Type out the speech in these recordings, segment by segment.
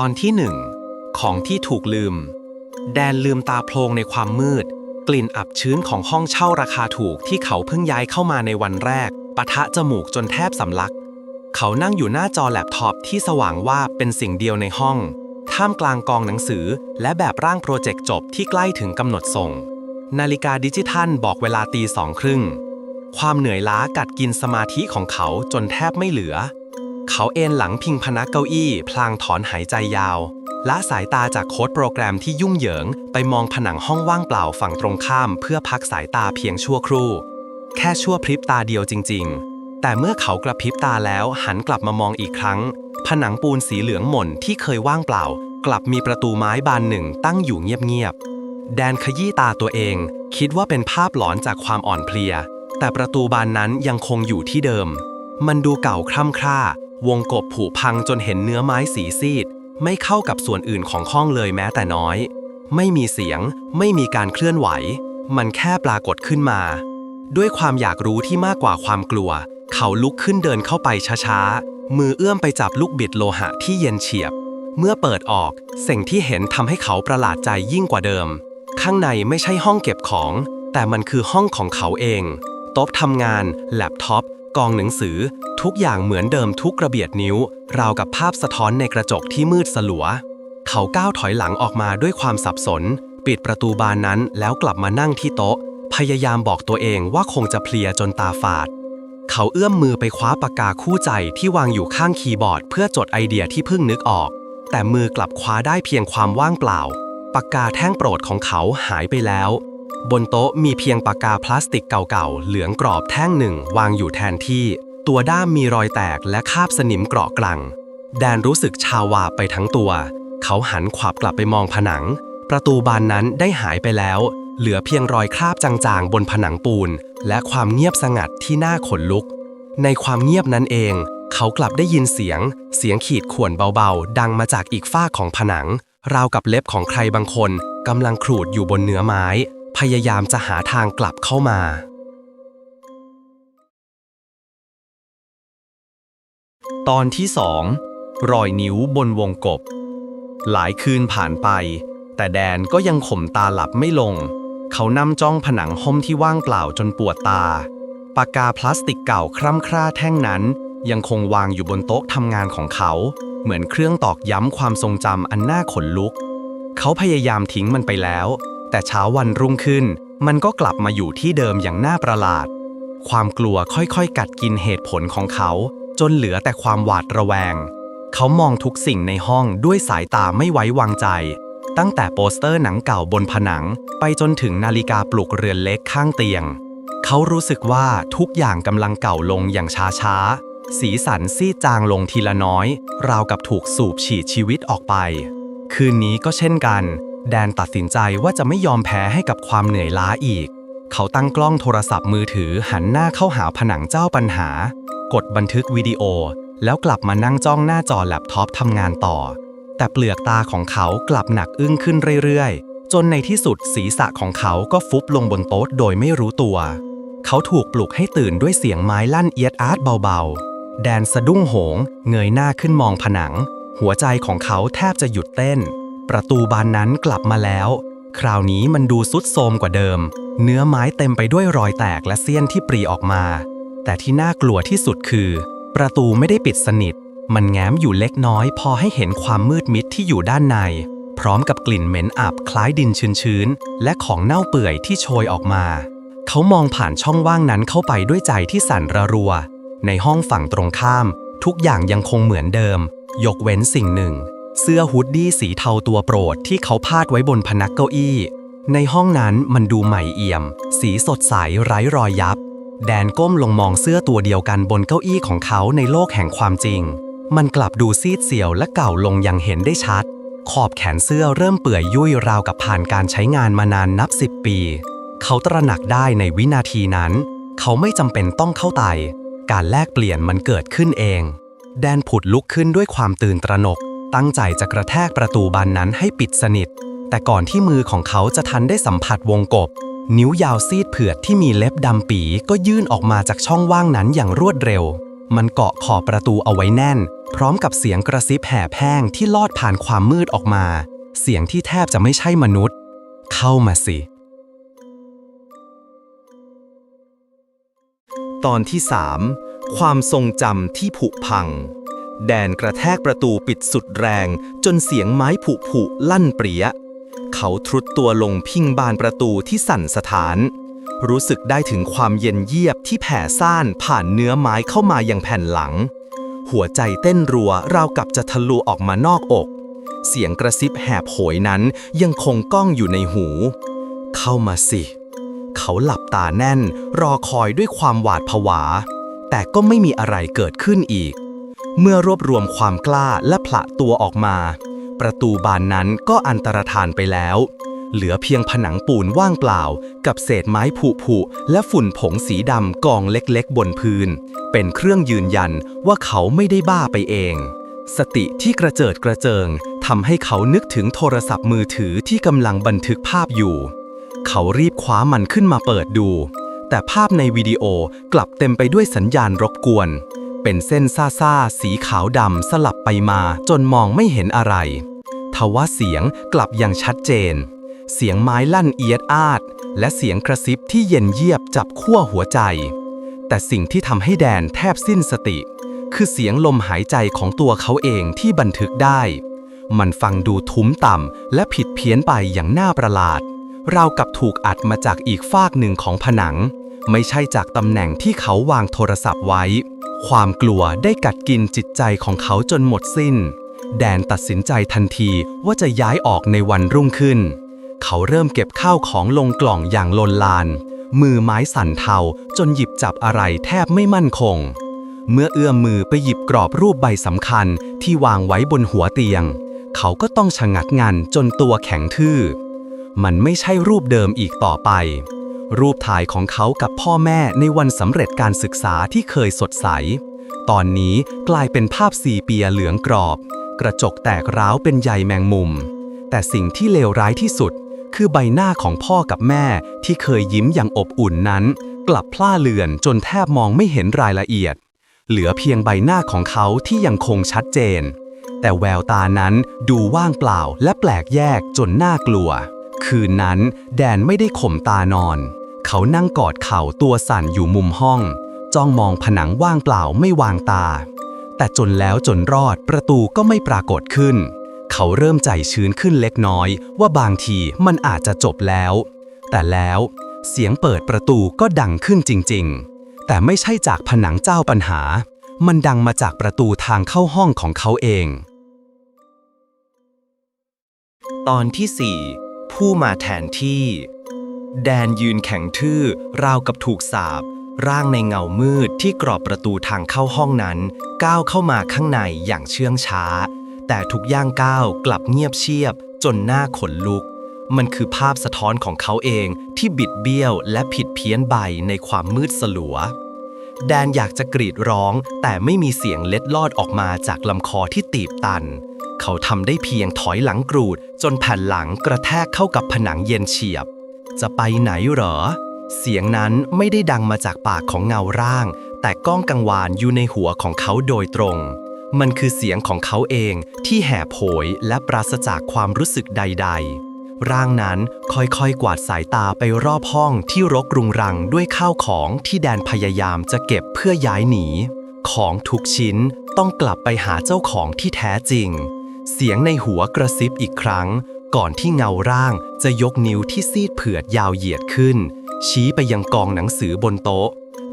ตอนที่หนึ่งของที่ถูกลืม แดนลืมตาโพลงในความมืด กลิ่นอับชื้นของห้องเช่าราคาถูกที่เขาเพิ่งย้ายเข้ามาในวันแรก ปะทะจมูกจนแทบสำลัก เขานั่งอยู่หน้าจอแล็ปท็อปที่สว่างว่าบเป็นสิ่งเดียวในห้อง ท่ามกลางกองหนังสือ และแบบร่างโปรเจกต์จบที่ใกล้ถึงกำหนดส่ง นาฬิกาดิจิทัลบอกเวลาตีสองครึ่ง ความเหนื่อยล้ากัดกินสมาธิของเขาจนแทบไม่เหลือ เขาเอนหลังพิงพนักเก้าอี้ พลางถอนหายใจยาวละสายตาจากโค้ดโปรแกรมที่ยุ่งเหยิง ไปมองผนังห้องว่างเปล่าฝั่งตรงข้าม เพื่อพักสายตาเพียงชั่วครู่ แค่ชั่วพริบตาเดียวจริง ๆ แต่เมื่อเขากระพริบตาแล้วหันกลับมามองอีกครั้ง ผนังปูนสีเหลืองหม่นที่เคยว่างเปล่า กลับมีประตูไม้บานหนึ่งตั้งอยู่เงียบๆแดนขยี้ตาตัวเอง คิดว่าเป็นภาพหลอนจากความอ่อนเพลีย แต่ประตูบานนั้นยังคงอยู่ที่เดิม มันดูเก่าคร่ำคร่า วงกบผุพังจนเห็นเนื้อไม้สีซีด ไม่เข้ากับส่วนอื่นของห้องเลยแม้แต่น้อย ไม่มีเสียง ไม่มีการเคลื่อนไหว มันแค่ปรากฏขึ้นมา ด้วยความอยากรู้ที่มากกว่าความกลัว เขาลุกขึ้นเดินเข้าไปช้าๆ มือเอื้อมไปจับลูกบิดโลหะที่เย็นเฉียบ เมื่อเปิดออก สิ่งที่เห็นทำให้เขาประหลาดใจยิ่งกว่าเดิม ข้างในไม่ใช่ห้องเก็บของ แต่มันคือห้องของเขาเอง โต๊ะทำงาน แล็ปท็อป กองหนังสือ ทุกอย่างเหมือนเดิมทุกกระเบียดนิ้ว ราวกับภาพสะท้อนในกระจกที่มืดสลัว เขาก้าวถอยหลังออกมาด้วยความสับสน ปิดประตูบานนั้นแล้วกลับมานั่งที่โต๊ะ พยายามบอกตัวเองว่าคงจะเพลียจนตาฝาด เขาเอื้อมมือไปคว้าปากกาคู่ใจที่วางอยู่ข้างคีย์บอร์ด เพื่อจดไอเดียที่เพิ่งนึกออก แต่มือกลับคว้าได้เพียงความว่างเปล่า ปากกาแท่งโปรดของเขาหายไปแล้ว บนโต๊ะมีเพียงปากกาพลาสติกเก่าๆ เหลืองกรอบแท่งหนึ่งวางอยู่แทนที่ ตัวด้ามมีรอยแตกและคาบสนิมเกราะกลัง แดนรู้สึกชาวาไปทั้งตัว เขาหันขวับกลับไปมองผนัง ประตูบานนั้นได้หายไปแล้ว เหลือเพียงรอยคราบจางๆ บนผนังปูน และความเงียบสงัดที่น่าขนลุก ในความเงียบนั้นเอง เขากลับได้ยินเสียง เสียงขีดข่วนเบาๆ ดังมาจากอีกฝ้าของผนัง ราวกับเล็บของใครบางคนกำลังขูดอยู่บนเนื้อไม้ พยายามจะหาทางกลับเข้ามา ตอนที่สองรอยนิ้วบนวงกบ หลายคืนผ่านไป แต่แดนก็ยังข่มตาหลับไม่ลง เขานำจ้องผนังห้องที่ว่างเปล่าจนปวดตา ปากกาพลาสติกเก่าคร่ำคร่าแท่งนั้น ยังคงวางอยู่บนโต๊ะทำงานของเขา เหมือนเครื่องตอกย้ำความทรงจำอันน่าขนลุก เขาพยายามทิ้งมันไปแล้ว แต่เช้าวันรุ่งขึ้น มันก็กลับมาอยู่ที่เดิมอย่างน่าประหลาด ความกลัวค่อยๆ กัดกินเหตุผลของเขา จนเหลือแต่ความหวาดระแวง เขามองทุกสิ่งในห้องด้วยสายตาไม่ไว้วางใจ ตั้งแต่โปสเตอร์หนังเก่าบนผนัง ไปจนถึงนาฬิกาปลุกเรือนเล็กข้างเตียง เขารู้สึกว่าทุกอย่างกำลังเก่าลงอย่างช้าๆ สีสันซีดจางลงทีละน้อย ราวกับถูกสูบฉีดชีวิตออกไป คืนนี้ก็เช่นกัน แดนตัดสินใจว่าจะไม่ยอมแพ้ให้กับความเหนื่อยล้าอีก เขาตั้งกล้องโทรศัพท์มือถือหันหน้าเข้าหาผนังเจ้าปัญหา กดบันทึกวิดีโอ แล้วกลับมานั่งจ้องหน้าจอแล็ปท็อปทำงานต่อ แต่เปลือกตาของเขากลับหนักอึ้งขึ้นเรื่อยๆ จนในที่สุดศีรษะของเขาก็ฟุบลงบนโต๊ะโดยไม่รู้ตัว เขาถูกปลุกให้ตื่นด้วยเสียงไม้ลั่นเอียดอาร์ตเบาๆ แดนสะดุ้งโหง เงยหน้าขึ้นมองผนัง หัวใจของเขาแทบจะหยุดเต้น ประตูบานนั้นกลับมาแล้ว คราวนี้มันดูสุดโทมกว่าเดิม เนื้อไม้เต็มไปด้วยรอยแตกและเสี้ยนที่ปรีออกมา แต่ที่น่ากลัวที่สุดคือ ประตูไม่ได้ปิดสนิท มันแง้มอยู่เล็กน้อยพอให้เห็นความมืดมิดที่อยู่ด้านใน พร้อมกับกลิ่นเหม็นอับคล้ายดินชื้นๆ และของเน่าเปื่อยที่โชยออกมา เขามองผ่านช่องว่างนั้นเข้าไปด้วยใจที่สั่นระรัว ในห้องฝั่งตรงข้าม ทุกอย่างยังคงเหมือนเดิม ยกเว้นสิ่งหนึ่ง เสื้อฮูดดี้สีเทาตัวโปรดที่เขาพาดไว้บนพนักเก้าอี้ ในห้องนั้นมันดูใหม่เอี่ยม สีสดใสไร้รอยยับ แดนก้มลงมองเสื้อตัวเดียวกันบนเก้าอี้ของเขาในโลกแห่งความจริง มันกลับดูซีดเสียวและเก่าลงอย่างเห็นได้ชัด ขอบแขนเสื้อเริ่มเปื่อยยุ่ยราวกับผ่านการใช้งานมานานนับสิบปี เขาตระหนักได้ในวินาทีนั้น เขาไม่จำเป็นต้องเข้าไตการแลกเปลี่ยนมันเกิดขึ้นเอง แดนผุดลุกขึ้นด้วยความตื่นตระหนก ตั้งใจจะกระแทกประตูบานนั้นให้ปิดสนิท แต่ก่อนที่มือของเขาจะทันได้สัมผัสวงกบ นิ้วยาวซีดเผือดที่มีเล็บดำปีก็ยื่นออกมาจากช่องว่างนั้นอย่างรวดเร็ว มันเกาะขอบประตูเอาไว้แน่น พร้อมกับเสียงกระซิบแห่แพ่งที่ลอดผ่านความมืดออกมา เสียงที่แทบจะไม่ใช่มนุษย์ เข้ามาสิ ตอนที่3ความทรงจำที่ผุพัง แดนกระแทกประตูปิดสุดแรง จนเสียงไม้ผุผุลั่นเปรี้ยเขาทรุดตัวลงพิงบานประตูที่สั่นสถาน รู้สึกได้ถึงความเย็นเยียบที่แผ่ซ่านผ่านเนื้อไม้เข้ามายังแผ่นหลัง หัวใจเต้นรัวราวกับจะทะลุออกมานอกอก เสียงกระซิบแหบโหยนั้นยังคงก้องอยู่ในหู เข้ามาสิ เขาหลับตาแน่น รอคอยด้วยความหวาดผวา แต่ก็ไม่มีอะไรเกิดขึ้นอีก เมื่อรวบรวมความกล้าและผละตัวออกมา ประตูบานนั้นก็อันตรธานไปแล้ว เหลือเพียงผนังปูนว่างเปล่า กับเศษไม้ผุผุและฝุ่นผงสีดำกองเล็กๆ บนพื้น เป็นเครื่องยืนยันว่าเขาไม่ได้บ้าไปเอง สติที่กระเจิดกระเจิงทำให้เขานึกถึงโทรศัพท์มือถือที่กำลังบันทึกภาพอยู่ เขารีบคว้ามันขึ้นมาเปิดดู แต่ภาพในวิดีโอกลับเต็มไปด้วยสัญญาณรบกวน เป็นเส้นซ่าๆ สีขาวดำสลับไปมาจนมองไม่เห็นอะไรทว่าเสียงกลับยังชัดเจน เสียงไม้ลั่นเอียดอาด และเสียงกระซิบที่เย็นเยียบจับขั้วหัวใจ แต่สิ่งที่ทำให้แดนแทบสิ้นสติ คือเสียงลมหายใจของตัวเขาเองที่บันทึกได้ มันฟังดูทุ้มต่ำและผิดเพี้ยนไปอย่างน่าประหลาด ราวกับถูกอัดมาจากอีกฟากหนึ่งของผนัง ไม่ใช่จากตำแหน่งที่เขาวางโทรศัพท์ไว้ ความกลัวได้กัดกินจิตใจของเขาจนหมดสิ้น แดนตัดสินใจทันทีว่าจะย้ายออกในวันรุ่งขึ้น เขาเริ่มเก็บข้าวของลงกล่องอย่างลนลาน มือไม้สั่นเทาจนหยิบจับอะไรแทบไม่มั่นคง เมื่อเอื้อมมือไปหยิบกรอบรูปใบสำคัญที่วางไว้บนหัวเตียง เขาก็ต้องชะงักงันจนตัวแข็งทื่อ มันไม่ใช่รูปเดิมอีกต่อไป รูปถ่ายของเขากับพ่อแม่ในวันสำเร็จการศึกษาที่เคยสดใส ตอนนี้กลายเป็นภาพสีเปียเหลืองกรอบ กระจกแตกร้าวเป็นใยแมงมุม แต่สิ่งที่เลวร้ายที่สุด คือใบหน้าของพ่อกับแม่ที่เคยยิ้มอย่างอบอุ่นนั้น กลับพล่าเลือนจนแทบมองไม่เห็นรายละเอียด เหลือเพียงใบหน้าของเขาที่ยังคงชัดเจน แต่แววตานั้นดูว่างเปล่าและแปลกแยกจนน่ากลัว คืนนั้น แดนไม่ได้ข่มตานอน เขานั่งกอดเข่าตัวสั่นอยู่มุมห้อง จ้องมองผนังว่างเปล่าไม่วางตา แต่จนแล้วจนรอดประตูก็ไม่ปรากฏขึ้น เขาเริ่มใจชื้นขึ้นเล็กน้อย ว่าบางทีมันอาจจะจบแล้ว แต่แล้วเสียงเปิดประตูก็ดังขึ้นจริง ๆ แต่ไม่ใช่จากผนังเจ้าปัญหา มันดังมาจากประตูทางเข้าห้องของเขาเอง ตอนที่ 4 ผู้มาแทนที่ แดนยืนแข็งทื่อราวกับถูกสาบ ร่างในเงามืดที่กรอบประตูทางเข้าห้องนั้น ก้าวเข้ามาข้างในอย่างเชื่องช้า แต่ทุกย่างก้าวกลับเงียบเชียบ จนหน้าขนลุก มันคือภาพสะท้อนของเขาเองที่บิดเบี้ยวและผิดเพี้ยนไปในความมืดสลัวแดนอยากจะกรีดร้อง แต่ไม่มีเสียงเล็ดลอดออกมาจากลำคอที่ตีบตัน เขาทำได้เพียงถอยหลังกรูด จนแผ่นหลังกระแทกเข้ากับผนังเย็นเฉียบ จะไปไหนเหรอ เสียงนั้นไม่ได้ดังมาจากปากของเงาร่าง แต่ก้องกังวานอยู่ในหัวของเขาโดยตรง มันคือเสียงของเขาเองที่แห่โผยและปราศจากความรู้สึกใด ๆร่างนั้นค่อยๆ กวาดสายตาไปรอบห้องที่รกรุงรังด้วยข้าวของที่แดนพยายามจะเก็บเพื่อย้ายหนี ของทุกชิ้นต้องกลับไปหาเจ้าของที่แท้จริง เสียงในหัวกระซิบอีกครั้ง ก่อนที่เงาร่างจะยกนิ้วที่ซีดเผือดยาวเหยียดขึ้น ชี้ไปยังกองหนังสือบนโต๊ะ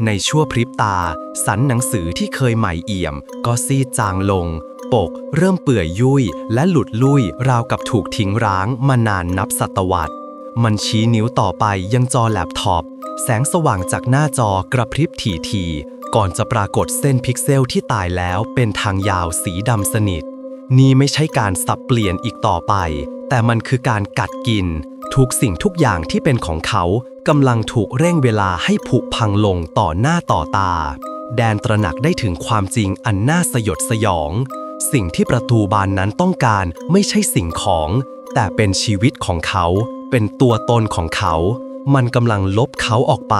ในชั่วพริบตา สันหนังสือที่เคยใหม่เอี่ยม ก็ซีดจางลง ปกเริ่มเปื่อยยุ่ย และหลุดลุ่ยราวกับถูกทิ้งร้างมานานนับศตวรรษ มันชี้นิ้วต่อไปยังจอแล็ปท็อปแสงสว่างจากหน้าจอกระพริบถี่ๆก่อนจะปรากฏเส้นพิกเซลที่ตายแล้วเป็นทางยาวสีดำสนิท นี่ไม่ใช่การสับเปลี่ยนอีกต่อไป แต่มันคือการกัดกิน ทุกสิ่งทุกอย่างที่เป็นของเขากำลังถูกเร่งเวลาให้ผุพังลงต่อหน้าต่อตา แดนตระหนักได้ถึงความจริงอันน่าสยดสยอง สิ่งที่ประตูบานนั้นต้องการไม่ใช่สิ่งของ แต่เป็นชีวิตของเขา เป็นตัวตนของเขา มันกำลังลบเขาออกไป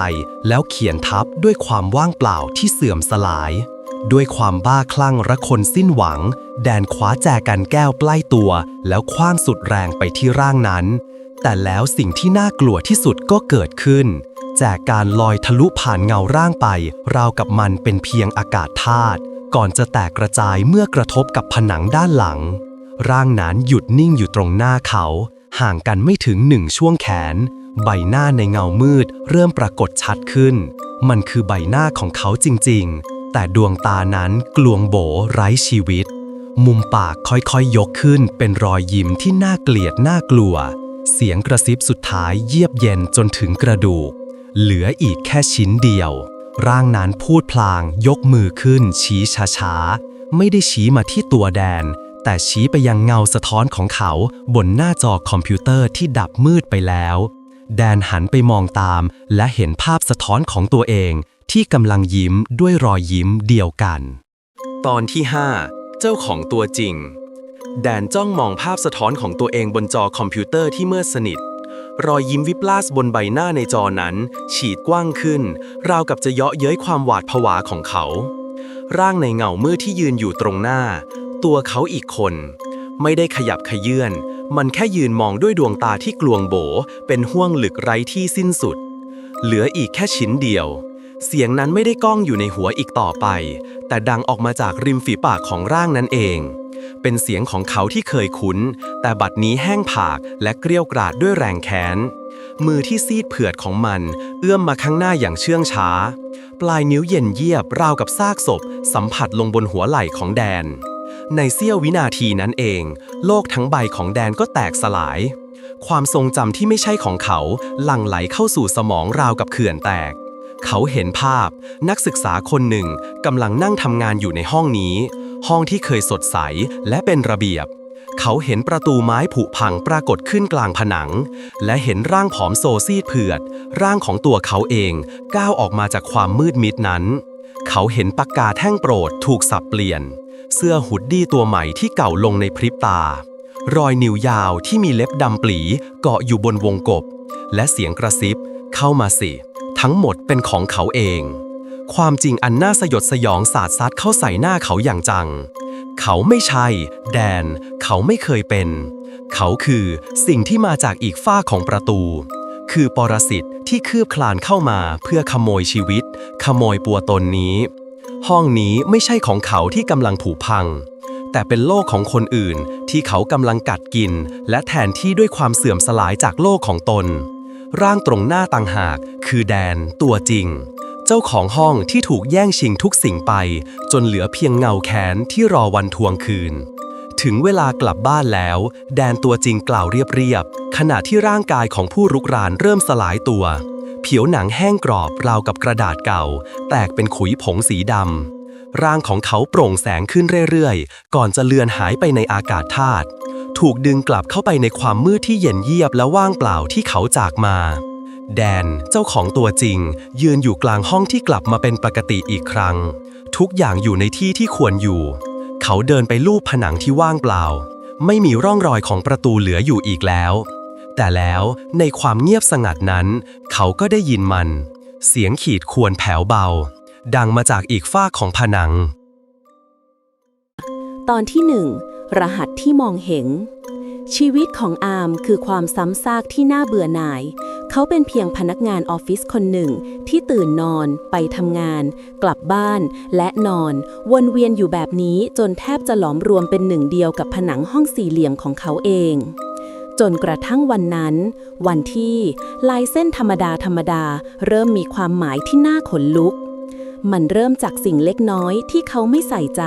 แล้วเขียนทับด้วยความว่างเปล่าที่เสื่อมสลาย ด้วยความบ้าคลั่งระคนสิ้นหวัง แดนคว้าแจกันแก้วใกล้ตัว แล้วคว้างสุดแรงไปที่ร่างนั้น แต่แล้วสิ่งที่น่ากลัวที่สุดก็เกิดขึ้น แจการลอยทะลุผ่านเงาร่างไป ราวกับมันเป็นเพียงอากาศธาตุก่อนจะแตกกระจายเมื่อกระทบกับผนังด้านหลัง ร่างนั้นหยุดนิ่งอยู่ตรงหน้าเขา ห่างกันไม่ถึงหนึ่งช่วงแขน ใบหน้าในเงามืดเริ่มปรากฏชัดขึ้น มันคือใบหน้าของเขาจริงๆ แต่ดวงตานั้นกลวงโบไร้ชีวิต มุมปากค่อยๆยกขึ้นเป็นรอยยิ้มที่น่าเกลียดน่ากลัว เสียงกระซิบสุดท้ายเยียบเย็นจนถึงกระดูก เหลืออีกแค่ชิ้นเดียว ร่างนั้นพูดพลางยกมือขึ้น ชี้ช้าๆ ไม่ได้ชี้มาที่ตัวแดน แต่ชี้ไปยังเงาสะท้อนของเขาบนหน้าจอคอมพิวเตอร์ที่ดับมืดไปแล้วแดนหันไปมองตามและเห็นภาพสะท้อนของตัวเอง ที่กำลังยิ้มด้วยรอยยิ้มเดียวกัน ตอนที่ 5 เจ้าของตัวจริง แดนจ้องมองภาพสะท้อนของตัวเองบนจอคอมพิวเตอร์ที่มืดสนิท รอยยิ้มวิปลาสบนใบหน้าในจอนั้น ฉีดกว้างขึ้น ราวกับจะเยาะเย้ยความหวาดผวาของเขา ร่างในเงามืดที่ยืนอยู่ตรงหน้า ตัวเขาอีกคน ไม่ได้ขยับขยื่นมันแค่ยืนมองด้วยดวงตาที่กลวงโบ เป็นห้วงหลึกไร้ที่สิ้นสุด เหลืออีกแค่ชิ้นเดียว เสียงนั้นไม่ได้ก้องอยู่ในหัวอีกต่อไป แต่ดังออกมาจากริมฝีปากของร่างนั้นเอง เป็นเสียงของเขาที่เคยคุ้น แต่บัดนี้แห้งผากและเกรี้ยวกราดด้วยแรงแค้น มือที่ซีดเผือดของมัน เอื้อมมาข้างหน้าอย่างเชื่องช้า ปลายนิ้วเย็นเยียบราวกับซากศพ สัมผัสลงบนหัวไหล่ของแดน ในเสี้ยววินาทีนั้นเอง โลกทั้งใบของแดนก็แตกสลาย ความทรงจำที่ไม่ใช่ของเขาหลั่งไหลเข้าสู่สมองราวกับเขื่อนแตก เขาเห็นภาพ นักศึกษาคนหนึ่งกำลังนั่งทำงานอยู่ในห้องนี้ ห้องที่เคยสดใสและเป็นระเบียบ เขาเห็นประตูไม้ผุพังปรากฏขึ้นกลางผนัง และเห็นร่างผอมโซซีดเผือด ร่างของตัวเขาเองก้าวออกมาจากความมืดมิดนั้น เขาเห็นปากกาแท่งโปรดถูกสับเปลี่ยน เสื้อหุดดี้ตัวใหม่ที่เก่าลงในพริบตา รอยนิ้วยาวที่มีเล็บดำปลีเกาะอยู่บนวงกบ และเสียงกระซิบ เข้ามาสิ ทั้งหมดเป็นของเขาเอง ความจริงอันน่าสยดสยองสาดซัดเข้าใส่หน้าเขาอย่างจัง เขาไม่ใช่ แดน เขาไม่เคยเป็น เขาคือสิ่งที่มาจากอีกฝ้าของประตู คือปรสิตที่คืบคลานเข้ามาเพื่อขโมยชีวิต ขโมยปัวตนนี้ ห้องนี้ไม่ใช่ของเขาที่กำลังผุพัง แต่เป็นโลกของคนอื่นที่เขากำลังกัดกิน และแทนที่ด้วยความเสื่อมสลายจากโลกของตน ร่างตรงหน้าต่างหาก คือแดนตัวจริง เจ้าของห้องที่ถูกแย่งชิงทุกสิ่งไป จนเหลือเพียงเงาแค้นที่รอวันทวงคืน ถึงเวลากลับบ้านแล้ว แดนตัวจริงกล่าวเรียบๆขณะที่ร่างกายของผู้รุกรานเริ่มสลายตัว ผิวหนังแห้งกรอบราวกับกระดาษเก่า แตกเป็นขุยผงสีดำร่างของเขาโปร่งแสงขึ้นเรื่อยๆ ก่อนจะเลือนหายไปในอากาศธาตุ ถูกดึงกลับเข้าไปในความมืดที่เย็นเยียบและว่างเปล่าที่เขาจากมา แดนเจ้าของตัวจริง ยืนอยู่กลางห้องที่กลับมาเป็นปกติอีกครั้ง ทุกอย่างอยู่ในที่ที่ควรอยู่ เขาเดินไปลูบผนังที่ว่างเปล่า ไม่มีร่องรอยของประตูเหลืออยู่อีกแล้ว แต่แล้วในความเงียบสงัดนั้น เขาก็ได้ยินมัน เสียงขีดควรแผ่วเบา ดังมาจากอีกฝ้าของผนัง ตอนที่หนึ่ง รหัสที่มองเห็น ชีวิตของอาร์มคือความซ้ำซากที่น่าเบื่อหน่าย เขาเป็นเพียงพนักงานออฟฟิศคนหนึ่ง ที่ตื่นนอน ไปทำงาน กลับบ้าน และนอน วนเวียนอยู่แบบนี้จนแทบจะหลอมรวมเป็นหนึ่งเดียวกับผนังห้องสี่เหลี่ยมของเขาเองจนกระทั่งวันนั้น วันที่ลายเส้นธรรมดาธรรมดา เริ่มมีความหมายที่น่าขนลุก มันเริ่มจากสิ่งเล็กน้อยที่เขาไม่ใส่ใจ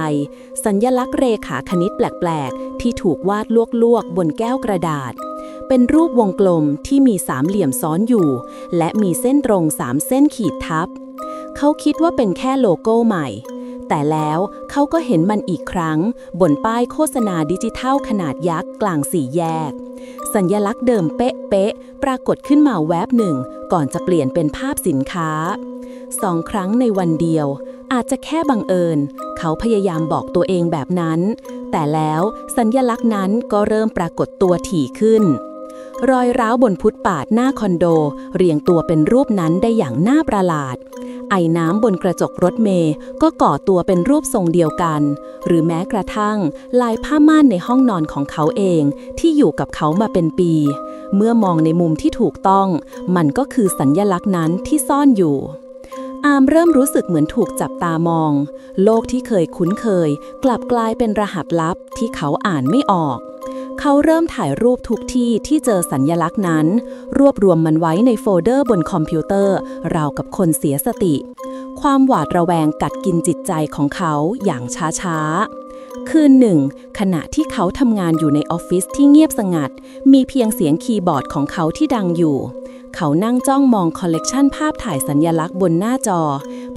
สัญญลักษณ์เรขาคณิตแปลก ๆ ที่ถูกวาดลวก ๆ บนแก้วกระดาษ เป็นรูปวงกลมที่มีสามเหลี่ยมซ้อนอยู่ และมีเส้นตรงสามเส้นขีดทับ เขาคิดว่าเป็นแค่โลโก้ใหม่ แต่แล้วเขาก็เห็นมันอีกครั้ง บนป้ายโฆษณาดิจิทัลขนาดยักษ์กลางสี่แยก สัญญลักษณ์เดิมเป๊ะๆปรากฏขึ้นมาแวบหนึ่ง ก่อนจะเปลี่ยนเป็นภาพสินค้า สองครั้งในวันเดียว อาจจะแค่บังเอิญ เขาพยายามบอกตัวเองแบบนั้น แต่แล้วสัญญลักษณ์นั้นก็เริ่มปรากฏตัวถี่ขึ้น รอยร้าวบนฟุตปาดหน้าคอนโด เรียงตัวเป็นรูปนั้นได้อย่างน่าประหลาด ไอ้น้ำบนกระจกรถเมย์ก็ก่อตัวเป็นรูปทรงเดียวกัน หรือแม้กระทั่ง ลายผ้าม่านในห้องนอนของเขาเองที่อยู่กับเขามาเป็นปีเมื่อมองในมุมที่ถูกต้อง มันก็คือสัญญลักษณ์นั้นที่ซ่อนอยู่ อามเริ่มรู้สึกเหมือนถูกจับตามอง โลกที่เคยคุ้นเคย กลับกลายเป็นรหัสลับที่เขาอ่านไม่ออก เขาเริ่มถ่ายรูปทุกที่ที่เจอสัญญลักษณ์นั้น รวบรวมมันไว้ในโฟลเดอร์บนคอมพิวเตอร์ ราวกับคนเสียสติ ความหวาดระแวงกัดกินจิตใจของเขาอย่างช้าๆ คืนหนึ่ง ขณะที่เขาทำงานอยู่ในออฟฟิศที่เงียบสงัด มีเพียงเสียงคีย์บอร์ดของเขาที่ดังอยู่ เขานั่งจ้องมองคอลเลกชันภาพถ่ายสัญญลักษณ์บนหน้าจอ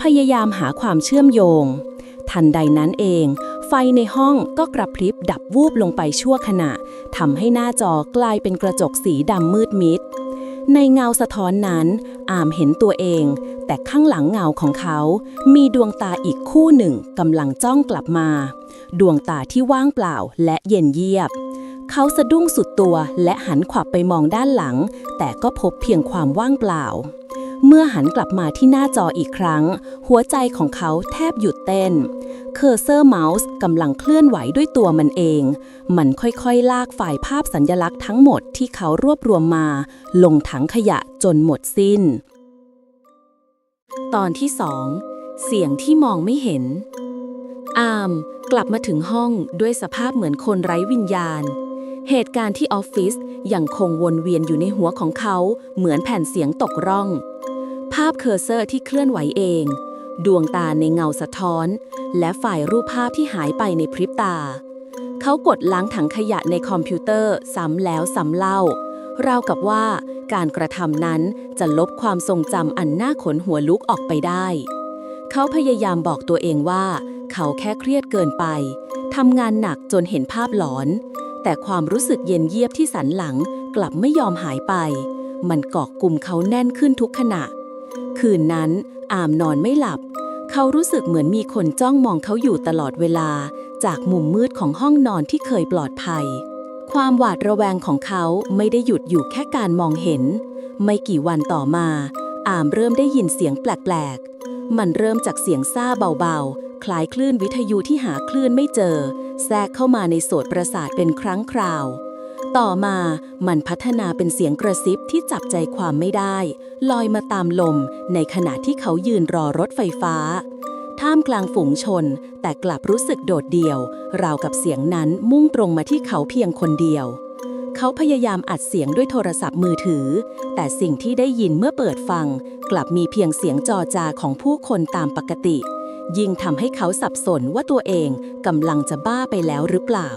พยายามหาความเชื่อมโยง ทันใดนั้นเอง ไฟในห้องก็กระพริบดับวูบลงไปชั่วขณะทำให้หน้าจอกลายเป็นกระจกสีดำมืดมิด ในเงาสะท้อนนั้น อามเห็นตัวเอง แต่ข้างหลังเงาของเขา มีดวงตาอีกคู่หนึ่งกำลังจ้องกลับมา ดวงตาที่ว่างเปล่าและเย็นเยียบ เขาสะดุ้งสุดตัวและหันขวับไปมองด้านหลัง แต่ก็พบเพียงความว่างเปล่า เมื่อหันกลับมาที่หน้าจออีกครั้ง หัวใจของเขาแทบหยุดเต้น เคอร์เซอร์เมาส์กำลังเคลื่อนไหวด้วยตัวมันเอง มันค่อยๆ ลากฝ่ายภาพสัญญลักษณ์ทั้งหมดที่เขารวบรวมมา ลงถังขยะจนหมดสิ้น ตอนที่สองเสียงที่มองไม่เห็น อามกลับมาถึงห้องด้วยสภาพเหมือนคนไร้วิญญาณ เหตุการณ์ที่ออฟฟิศยังคงวนเวียนอยู่ในหัวของเขาเหมือนแผ่นเสียงตกร่อง ภาพเคอร์เซอร์ที่เคลื่อนไหวเอง ดวงตาในเงาสะท้อน และฝ่ายรูปภาพที่หายไปในพริบตา เขากดล้างถังขยะในคอมพิวเตอร์ซ้ำแล้วซ้ำเล่าราวกับว่าการกระทำนั้นจะลบความทรงจำอันน่าขนหัวลุกออกไปได้ เขาพยายามบอกตัวเองว่า เขาแค่เครียดเกินไป ทำงานหนักจนเห็นภาพหลอน แต่ความรู้สึกเย็นเยียบที่สันหลังกลับไม่ยอมหายไป มันเกาะกลุ่มเขาแน่นขึ้นทุกขณะ คืนนั้น อามนอนไม่หลับ เขารู้สึกเหมือนมีคนจ้องมองเขาอยู่ตลอดเวลา จากมุมมืดของห้องนอนที่เคยปลอดภัย ความหวาดระแวงของเขาไม่ได้หยุดอยู่แค่การมองเห็น ไม่กี่วันต่อมา อามเริ่มได้ยินเสียงแปลกๆ มันเริ่มจากเสียงซ่าเบาๆ คล้ายคลื่นวิทยุที่หาคลื่นไม่เจอ แทรกเข้ามาในโสตประสาทเป็นครั้งคราว ต่อมามันพัฒนาเป็นเสียงกระซิบที่จับใจความไม่ได้ ลอยมาตามลมในขณะที่เขายืนรอรถไฟฟ้า ท่ามกลางฝูงชน แต่กลับรู้สึกโดดเดี่ยว ราวกับเสียงนั้นมุ่งตรงมาที่เขาเพียงคนเดียวเขาพยายามอัดเสียงด้วยโทรศัพท์มือถือ แต่สิ่งที่ได้ยินเมื่อเปิดฟัง กลับมีเพียงเสียงจอจาของผู้คนตามปกติ ยิ่งทำให้เขาสับสนว่าตัวเองกำลังจะบ้าไปแล้วหรือเปล่า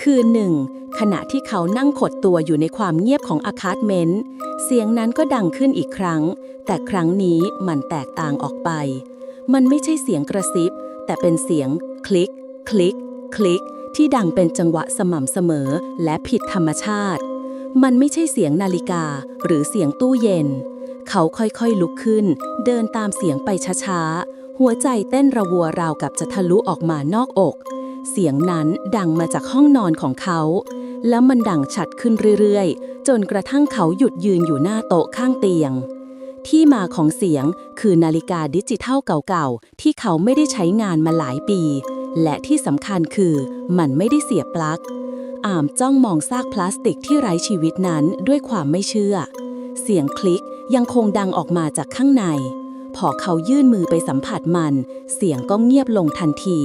คืนหนึ่ง ขณะที่เขานั่งขดตัวอยู่ในความเงียบของอาคาร์ตเมนต์ เสียงนั้นก็ดังขึ้นอีกครั้ง แต่ครั้งนี้มันแตกต่างออกไป มันไม่ใช่เสียงกระซิบ แต่เป็นเสียง คลิก คลิก คลิก ที่ดังเป็นจังหวะสม่ำเสมอและผิดธรรมชาติ มันไม่ใช่เสียงนาฬิกาหรือเสียงตู้เย็น เขาค่อยๆลุกขึ้น เดินตามเสียงไปช้าๆ หัวใจเต้นระวัวราวกับจะทะลุออกมานอกอก เสียงนั้นดังมาจากห้องนอนของเขา แล้วมันดังชัดขึ้นเรื่อยๆ จนกระทั่งเขาหยุดยืนอยู่หน้าโต๊ะข้างเตียง ที่มาของเสียงคือนาฬิกาดิจิทัลเก่าๆ ที่เขาไม่ได้ใช้งานมาหลายปี และที่สำคัญคือมันไม่ได้เสียบปลั๊กอามจ้องมองซากพลาสติกที่ไร้ชีวิตนั้นด้วยความไม่เชื่อ เสียงคลิกยังคงดังออกมาจากข้างใน พอเขายื่นมือไปสัมผัสมัน เสียงก็เงียบลงทันที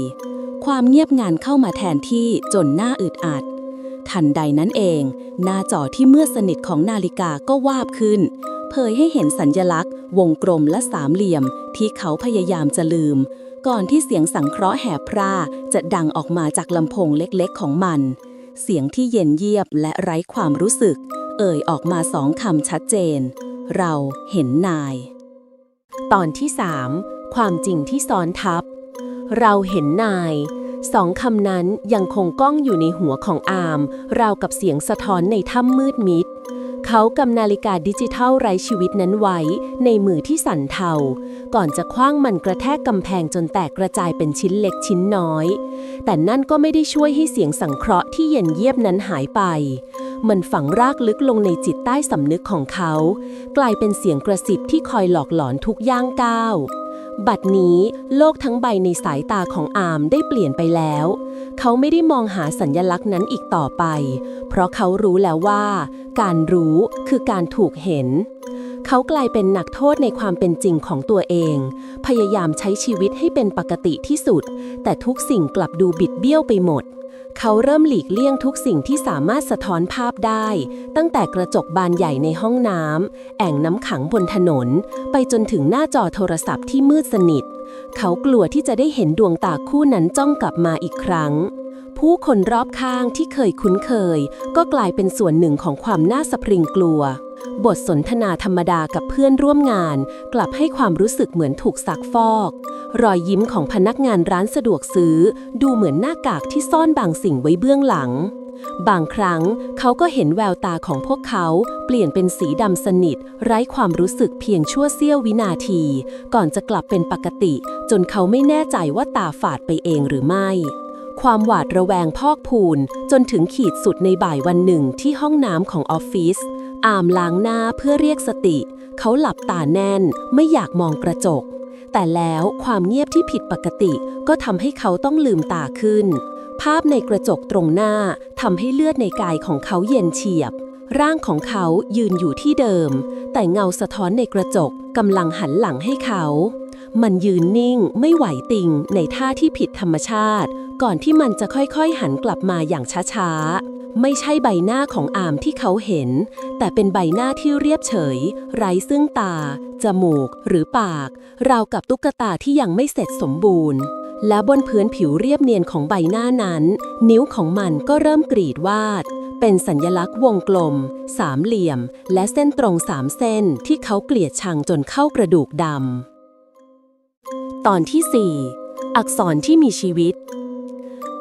ความเงียบงานเข้ามาแทนที่จนหน้าอึดอัด ทันใดนั้นเอง หน้าจอที่เมื่อสนิทของนาฬิกาก็วาบขึ้น เผยให้เห็นสัญญลักษณ์ วงกลมและสามเหลี่ยม ที่เขาพยายามจะลืม ก่อนที่เสียงสังเคราะห์แหบพร่าจะดังออกมาจากลำโพงเล็กๆ ของมัน เสียงที่เย็นเยียบและไร้ความรู้สึก เอ่ยออกมาสองคำชัดเจน เราเห็นนาย ตอนที่ 3 ความจริงที่ซ้อนทับ เราเห็นนาย สองคำนั้นยังคงก้องอยู่ในหัวของอาม ราวกับเสียงสะท้อนในถ้ำมืดมิด เขากำนาฬิกาดิจิทัลไร้ชีวิตนั้นไว้ ในมือที่สั่นเทา ก่อนจะคว้างมันกระแทกกำแพงจนแตกกระจายเป็นชิ้นเล็กชิ้นน้อย แต่นั่นก็ไม่ได้ช่วยให้เสียงสังเคราะห์ที่เย็นเยียบนั้นหายไป มันฝังรากลึกลงในจิตใต้สำนึกของเขา กลายเป็นเสียงกระซิบที่คอยหลอกหลอนทุกย่างก้าว บัดนี้โลกทั้งใบในสายตาของอามได้เปลี่ยนไปแล้ว เขาไม่ได้มองหาสัญญลักษณ์นั้นอีกต่อไป เพราะเขารู้แล้วว่า การรู้คือการถูกเห็นเขากลายเป็นนักโทษในความเป็นจริงของตัวเอง พยายามใช้ชีวิตให้เป็นปกติที่สุด แต่ทุกสิ่งกลับดูบิดเบี้ยวไปหมด เขาเริ่มหลีกเลี่ยงทุกสิ่งที่สามารถสะท้อนภาพได้ ตั้งแต่กระจกบานใหญ่ในห้องน้ำแอ่งน้ำขังบนถนน ไปจนถึงหน้าจอโทรศัพท์ที่มืดสนิท เขากลัวที่จะได้เห็นดวงตาคู่นั้นจ้องกลับมาอีกครั้ง ผู้คนรอบข้างที่เคยคุ้นเคย ก็กลายเป็นส่วนหนึ่งของความน่าสะพริงกลัว บทสนทนาธรรมดากับเพื่อนร่วมงาน กลับให้ความรู้สึกเหมือนถูกซักฟอก รอยยิ้มของพนักงานร้านสะดวกซื้อ ดูเหมือนหน้ากากที่ซ่อนบางสิ่งไว้เบื้องหลัง บางครั้งเขาก็เห็นแววตาของพวกเขา เปลี่ยนเป็นสีดำสนิท ไร้ความรู้สึกเพียงชั่วเสี้ยววินาที ก่อนจะกลับเป็นปกติ จนเขาไม่แน่ใจว่าตาฝาดไปเองหรือไม่ความหวาดระแวงพอกพูน จนถึงขีดสุดในบ่ายวันหนึ่งที่ห้องน้ำของออฟฟิศ อามล้างหน้าเพื่อเรียกสติ เขาหลับตาแน่น ไม่อยากมองกระจก แต่แล้วความเงียบที่ผิดปกติ ก็ทำให้เขาต้องลืมตาขึ้น ภาพในกระจกตรงหน้าทำให้เลือดในกายของเขาเย็นเฉียบ ร่างของเขายืนอยู่ที่เดิม แต่เงาสะท้อนในกระจกกำลังหันหลังให้เขา มันยืนนิ่งไม่ไหวติงในท่าที่ผิดธรรมชาติ ก่อนที่มันจะค่อยๆหันกลับมาอย่างช้าๆ ไม่ใช่ใบหน้าของอามที่เขาเห็น แต่เป็นใบหน้าที่เรียบเฉย ไร้ซึ่งตา จมูก หรือปาก ราวกับตุ๊กตาที่ยังไม่เสร็จสมบูรณ์ และบนพื้นผิวเรียบเนียนของใบหน้านั้น นิ้วของมันก็เริ่มกรีดวาด เป็นสัญญลักษณ์วงกลม สามเหลี่ยม และเส้นตรงสามเส้นที่เขาเกลียดชังจนเข้ากระดูกดำตอนที่ 4 อักษรที่มีชีวิต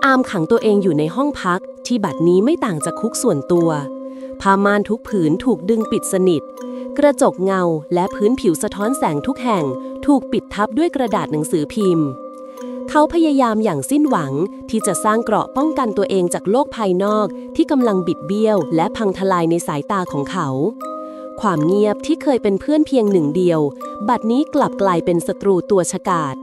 อามขังตัวเองอยู่ในห้องพักที่บัดนี้ไม่ต่างจากคุกส่วนตัว ผ้าม่านทุกผืนถูกดึงปิดสนิท กระจกเงาและพื้นผิวสะท้อนแสงทุกแห่ง ถูกปิดทับด้วยกระดาษหนังสือพิมพ์ เขาพยายามอย่างสิ้นหวังที่จะสร้างเกราะป้องกันตัวเองจากโลกภายนอกที่กำลังบิดเบี้ยว และพังทลายในสายตาของเขา ความเงียบที่เคยเป็นเพื่อนเพียงหนึ่งเดียว บัดนี้กลับกลายเป็นศัตรูตัวฉกาจ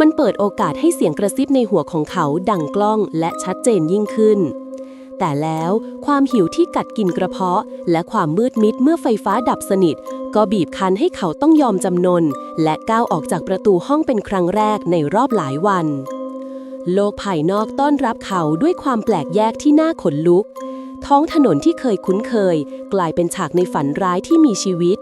มันเปิดโอกาสให้เสียงกระซิบในหัวของเขาดังกล้องและชัดเจนยิ่งขึ้น แต่แล้วความหิวที่กัดกินกระเพาะ และความมืดมิดเมื่อไฟฟ้าดับสนิท ก็บีบคั้นให้เขาต้องยอมจำนน และก้าวออกจากประตูห้องเป็นครั้งแรกในรอบหลายวัน โลกภายนอกต้อนรับเขาด้วยความแปลกแยกที่น่าขนลุก ท้องถนนที่เคยคุ้นเคย กลายเป็นฉากในฝันร้ายที่มีชีวิต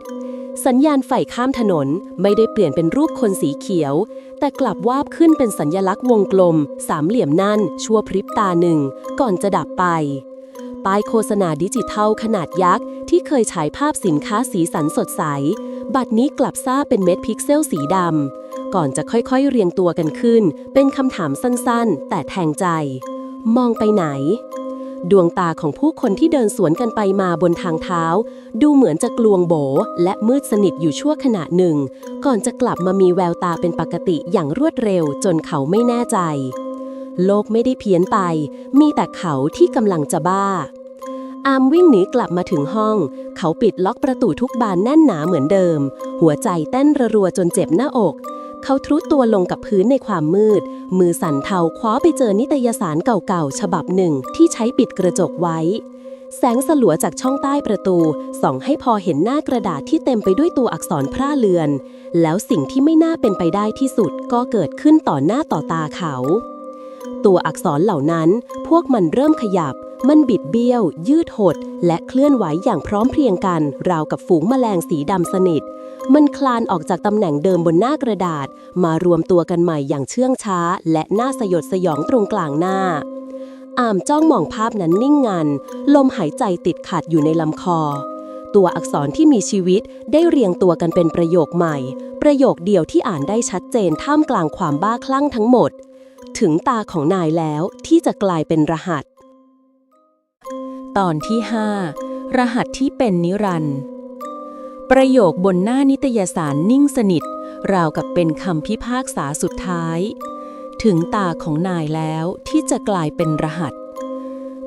สัญญาณไฟข้ามถนนไม่ได้เปลี่ยนเป็นรูปคนสีเขียว แต่กลับวาบขึ้นเป็นสัญญลักษณ์วงกลม สามเหลี่ยมนั่น ชั่วพริบตาหนึ่ง ก่อนจะดับไป ป้ายโฆษณาดิจิทัลขนาดยักษ์ ที่เคยฉายภาพสินค้าสีสันสดใส บัดนี้กลับซ่าเป็นเม็ดพิกเซลสีดำ ก่อนจะค่อยๆเรียงตัวกันขึ้น เป็นคำถามสั้นๆ แต่แทงใจ มองไปไหน ดวงตาของผู้คนที่เดินสวนกันไปมาบนทางเท้า ดูเหมือนจะกลวงโบ และมืดสนิทอยู่ชั่วขณะหนึ่ง ก่อนจะกลับมามีแววตาเป็นปกติอย่างรวดเร็วจนเขาไม่แน่ใจ โลกไม่ได้เพี้ยนไป มีแต่เขาที่กำลังจะบ้า อามวิ่งหนีกลับมาถึงห้อง เขาปิดล็อกประตูทุกบานแน่นหนาเหมือนเดิม หัวใจเต้นรัวจนเจ็บหน้าอก เขาทรุดตัวลงกับพื้นในความมืด มือสั่นเทาคว้าไปเจอนิตยสารเก่าๆ ฉบับหนึ่งที่ใช้ปิดกระจกไว้ แสงสลัวจากช่องใต้ประตู ส่องให้พอเห็นหน้ากระดาษที่เต็มไปด้วยตัวอักษรพร่าเลือน แล้วสิ่งที่ไม่น่าเป็นไปได้ที่สุดก็เกิดขึ้นต่อหน้าต่อตาเขา ตัวอักษรเหล่านั้นพวกมันเริ่มขยับ มันบิดเบี้ยว ยืดหด และเคลื่อนไหวอย่างพร้อมเพรียงกัน ราวกับฝูงแมลงสีดำสนิท มันคลานออกจากตำแหน่งเดิมบนหน้ากระดาษ มารวมตัวกันใหม่อย่างเชื่องช้า และน่าสยดสยองตรงกลางหน้า อามจ้องมองภาพนั้นนิ่งงัน ลมหายใจติดขัดอยู่ในลำคอ ตัวอักษรที่มีชีวิตได้เรียงตัวกันเป็นประโยคใหม่ ประโยคเดียวที่อ่านได้ชัดเจนท่ามกลางความบ้าคลั่งทั้งหมด ถึงตาของนายแล้วที่จะกลายเป็นรหัส ตอนที่ 5 รหัสที่เป็นนิรันด์ประโยคบนหน้านิตยสารนิ่งสนิท ราวกับเป็นคำพิพากษาสุดท้าย ถึงตาของนายแล้วที่จะกลายเป็นรหัส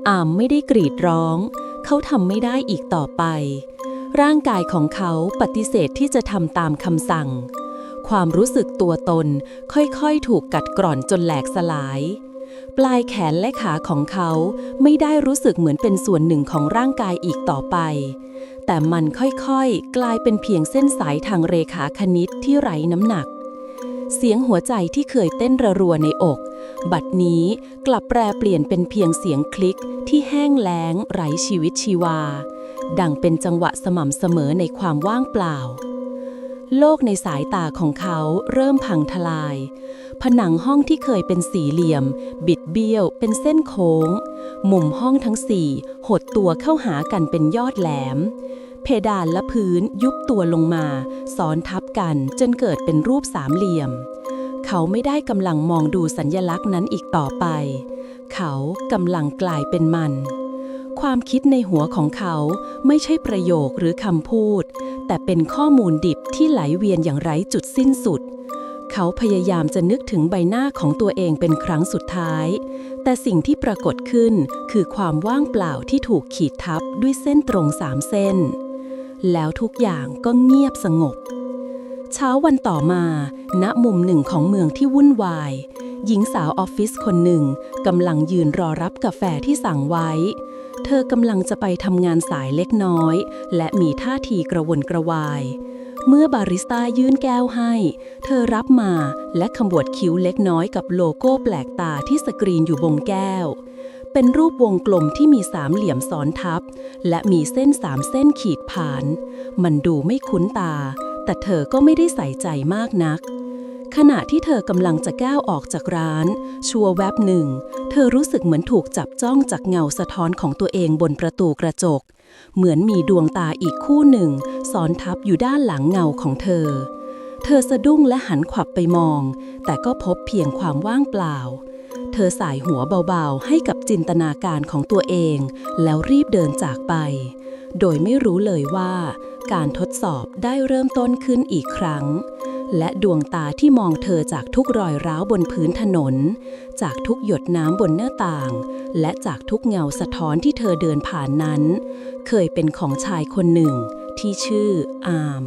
อามไม่ได้กรีดร้อง เขาทำไม่ได้อีกต่อไป ร่างกายของเขาปฏิเสธที่จะทำตามคำสั่ง ความรู้สึกตัวตนค่อยๆ ถูกกัดกร่อนจนแหลกสลาย ปลายแขนและขาของเขาไม่ได้รู้สึกเหมือนเป็นส่วนหนึ่งของร่างกายอีกต่อไป แต่มันค่อยๆ กลายเป็นเพียงเส้นสายทางเรขาคณิตที่ไร้น้ำหนัก เสียงหัวใจที่เคยเต้นระรัวในอก บัดนี้กลับแปรเปลี่ยนเป็นเพียงเสียงคลิกที่แห้งแล้งไร้ชีวิตชีวา ดังเป็นจังหวะสม่ำเสมอในความว่างเปล่าโลกในสายตาของเขาเริ่มพังทลาย ผนังห้องที่เคยเป็นสี่เหลี่ยม บิดเบี้ยว เป็นเส้นโค้ง มุมห้องทั้งสี่หดตัวเข้าหากันเป็นยอดแหลม เพดานและพื้นยุบตัวลงมา ซ้อนทับกันจนเกิดเป็นรูปสามเหลี่ยม เขาไม่ได้กำลังมองดูสัญญลักษณ์นั้นอีกต่อไป เขากำลังกลายเป็นมันความคิดในหัวของเขาไม่ใช่ประโยคหรือคำพูด แต่เป็นข้อมูลดิบที่ไหลเวียนอย่างไร้จุดสิ้นสุด เขาพยายามจะนึกถึงใบหน้าของตัวเองเป็นครั้งสุดท้าย แต่สิ่งที่ปรากฏขึ้นคือความว่างเปล่าที่ถูกขีดทับด้วยเส้นตรงสามเส้น แล้วทุกอย่างก็เงียบสงบ เช้าวันต่อมา ณมุมหนึ่งของเมืองที่วุ่นวาย หญิงสาวออฟฟิศคนหนึ่งกำลังยืนรอรับกาแฟที่สั่งไว้ เธอกำลังจะไปทำงานสายเล็กน้อย และมีท่าทีกระวนกระวาย เมื่อบาริสต้ายื่นแก้วให้ เธอรับมาและขมวดคิ้วเล็กน้อยกับโลโก้แปลกตาที่สกรีนอยู่บนแก้ว เป็นรูปวงกลมที่มีสามเหลี่ยมซ้อนทับ และมีเส้นสามเส้นขีดผ่าน มันดูไม่คุ้นตา แต่เธอก็ไม่ได้ใส่ใจมากนัก ขณะที่เธอกำลังจะก้าวออกจากร้าน ชัวแวบหนึ่ง เธอรู้สึกเหมือนถูกจับจ้องจากเงาสะท้อนของตัวเองบนประตูกระจก เหมือนมีดวงตาอีกคู่หนึ่งซ้อนทับอยู่ด้านหลังเงาของเธอ เธอสะดุ้งและหันขวับไปมอง แต่ก็พบเพียงความว่างเปล่า เธอสายหัวเบาๆ ให้กับจินตนาการของตัวเอง แล้วรีบเดินจากไป โดยไม่รู้เลยว่า การทดสอบได้เริ่มต้นขึ้นอีกครั้ง และดวงตาที่มองเธอจากทุกรอยร้าวบนพื้นถนน จากทุกหยดน้ำบนหน้าต่าง และจากทุกเงาสะท้อนที่เธอเดินผ่านนั้น เคยเป็นของชายคนหนึ่งที่ชื่ออาร์ม